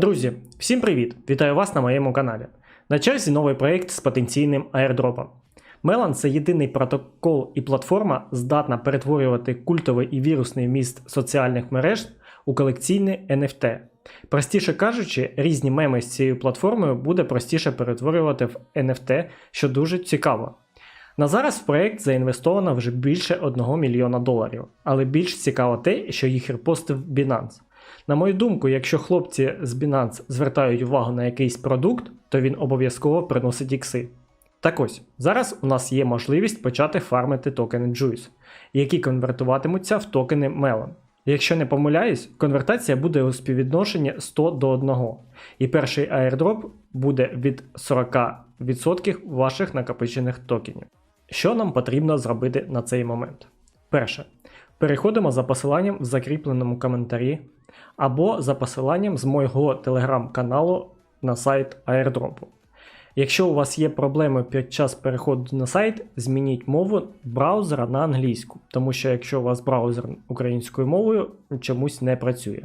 Друзі, всім привіт! Вітаю вас на моєму каналі. На черзі новий проєкт з потенційним аірдропом. Melon це єдиний протокол і платформа, здатна перетворювати культовий і вірусний вміст соціальних мереж у колекційне NFT. Простіше кажучи, різні меми з цією платформою буде простіше перетворювати в NFT, що дуже цікаво. На зараз в проєкт заінвестовано вже більше 1 мільйона доларів, але більш цікаво те, що їх репостив Binance. На мою думку, якщо хлопці з Binance звертають увагу на якийсь продукт, то він обов'язково приносить ікси. Так ось, зараз у нас є можливість почати фармити токени Juice, які конвертуватимуться в токени Melon. Якщо не помиляюсь, конвертація буде у співвідношенні 100 до 1, і перший airdrop буде від 40% ваших накопичених токенів. Що нам потрібно зробити на цей момент? Перше. Переходимо за посиланням в закріпленому коментарі або за посиланням з мого телеграм-каналу на сайт airdropу. Якщо у вас є проблеми під час переходу на сайт, змініть мову браузера на англійську, тому що якщо у вас браузер українською мовою, чомусь не працює.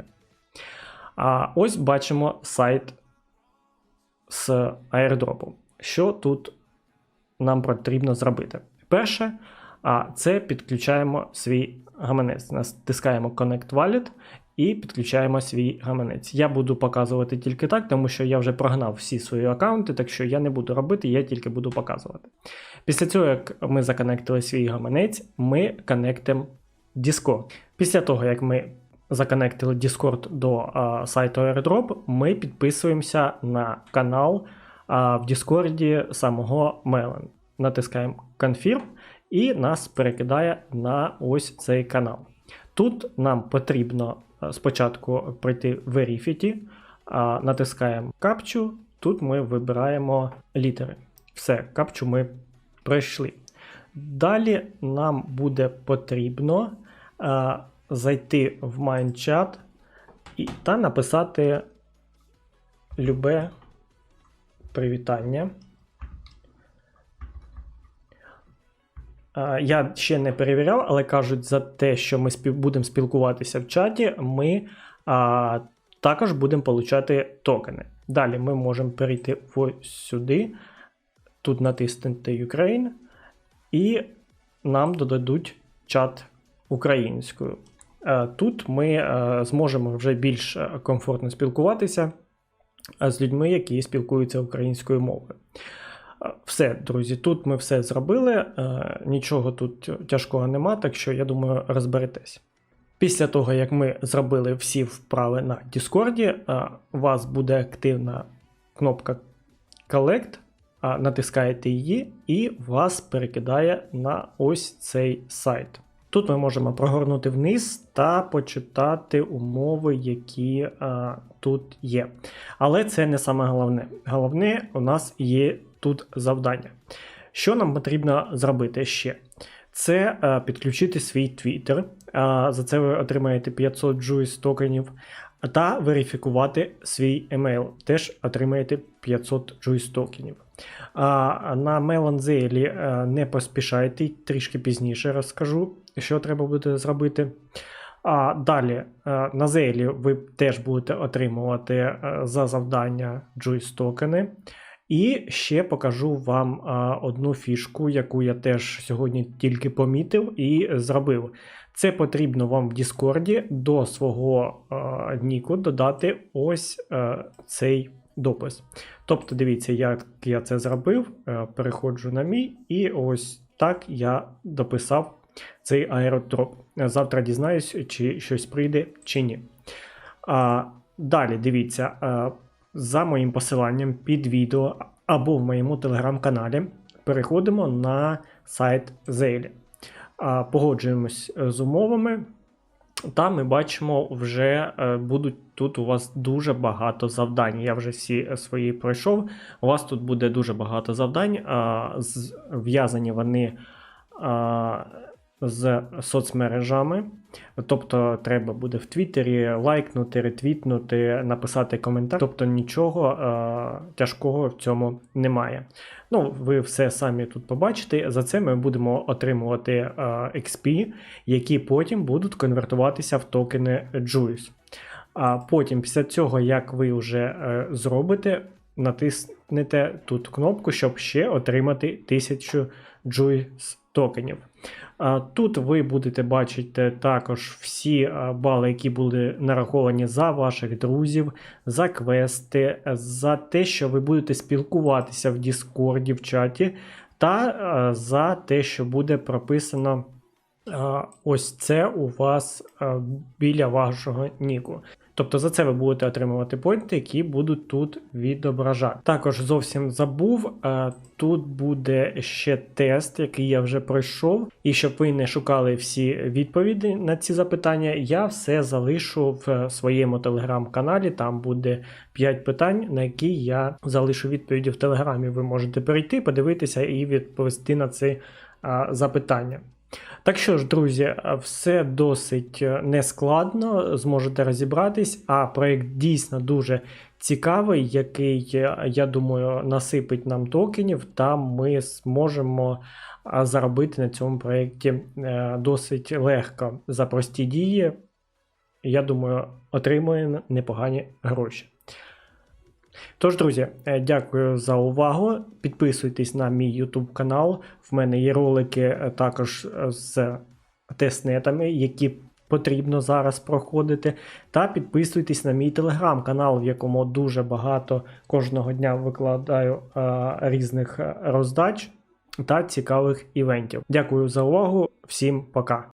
А ось бачимо сайт з airdropу. Що тут нам потрібно зробити? Перше, це підключаємо свій гаманець. Натискаємо Connect Wallet і підключаємо свій гаманець. Я буду показувати тільки так, тому що я вже прогнав всі свої аккаунти, так що я не буду робити, я тільки буду показувати. Після цього, як ми законектили свій гаманець, ми коннектимо Discord. Після того, як ми законектили Discord до а, сайту AirDrop, ми підписуємося на канал а, в Discord самого Melon. Натискаємо Confirm і нас перекидає на ось цей канал. Тут нам потрібно е, спочатку пройти Verify, а натискаємо капчу. Тут ми вибираємо літери. Все, капчу ми пройшли. Далі нам буде потрібно а, зайти в MindChat і, та написати любе привітання. Я ще не перевіряв, але кажуть, за те, що ми спів... будемо спілкуватися в чаті, ми а, також будемо получати токени. Далі ми можемо перейти ось сюди, тут натиснути Ukraine, і нам додадуть чат українською. Е, Тут ми е, зможемо вже більш е, комфортно спілкуватися е, з людьми, які спілкуються українською мовою. Все, друзі, тут ми все зробили. е, Нічого тут тяжкого нема, так що я думаю, розберетесь. Після того, як ми зробили всі вправи на Discord, е, у вас буде активна кнопка Collect, натискаєте її, і вас перекидає на ось цей сайт. Тут ми можемо прогорнути вниз та почитати умови, які е, тут є. Але це не саме головне. Головне, у нас є тут завдання. Що нам потрібно зробити ще? Це е, підключити свій Twitter. Е, за це ви отримаєте 500 Juice токенів. Та верифікувати свій емейл. Теж отримаєте 500 Juice токенів. А, на Melonzeli е, не поспішайте, трішки пізніше розкажу, що треба буде зробити. А далі е, на Зелі ви теж будете отримувати е, за завдання Juice токени. І ще покажу вам одну фішку, яку я теж сьогодні тільки помітив і зробив. Це потрібно вам в Діскорді до свого Ніку додати ось цей допис. Тобто, дивіться, як я це зробив. Переходжу на мій, і ось так я дописав цей аеродроп. Завтра дізнаюсь, чи щось прийде, чи ні. Далі дивіться. За моїм посиланням під відео або в моєму телеграм-каналі переходимо на сайт Zelle. А, Погоджуємось е, з умовами. Та ми бачимо, вже е, будуть тут у вас дуже багато завдань. Я вже всі е, свої пройшов. У вас тут буде дуже багато завдань. а, з- В'язані вони з соцмережами. Тобто треба буде в Твіттері лайкнути, ретвітнути, написати коментар. Тобто нічого е, тяжкого в цьому немає. Ну, ви все самі тут побачите. За це ми будемо отримувати е, XP, які потім будуть конвертуватися в токени Juice. А потім, після цього, як ви вже е, зробите, натиснете тут кнопку, щоб ще отримати 1000 JUICE токенів. А, Тут ви будете бачити також всі бали, які були нараховані за ваших друзів, за квести, за те, що ви будете спілкуватися в Діскорді, в чаті, та за те, що буде прописано. Ось це у вас біля вашого ніку. Тобто за це ви будете отримувати поінти, які будуть тут відображати. Також зовсім забув, е, тут буде ще тест, який я вже пройшов. І щоб ви не шукали всі відповіді на ці запитання, я все залишу в своєму телеграм-каналі. Там буде 5 питань, на які я залишу відповіді в телеграмі. Ви можете перейти, подивитися і відповісти на ці е, запитання. Так що ж, друзі, все досить е, нескладно, зможете розібратись, а проєкт дійсно дуже цікавий, який, е, я думаю, насипить нам токенів, та ми зможемо заробити на цьому проєкті е, досить легко за прості дії. Я думаю, отримуємо непогані гроші. Тож, друзі, е, дякую за увагу. Підписуйтесь на мій YouTube канал. В мене є ролики е, також е, з тестнетами, які потрібно зараз проходити. Та підписуйтесь на мій телеграм-канал, в якому дуже багато кожного дня викладаю е, різних роздач та цікавих івентів. Дякую за увагу. Всім пока.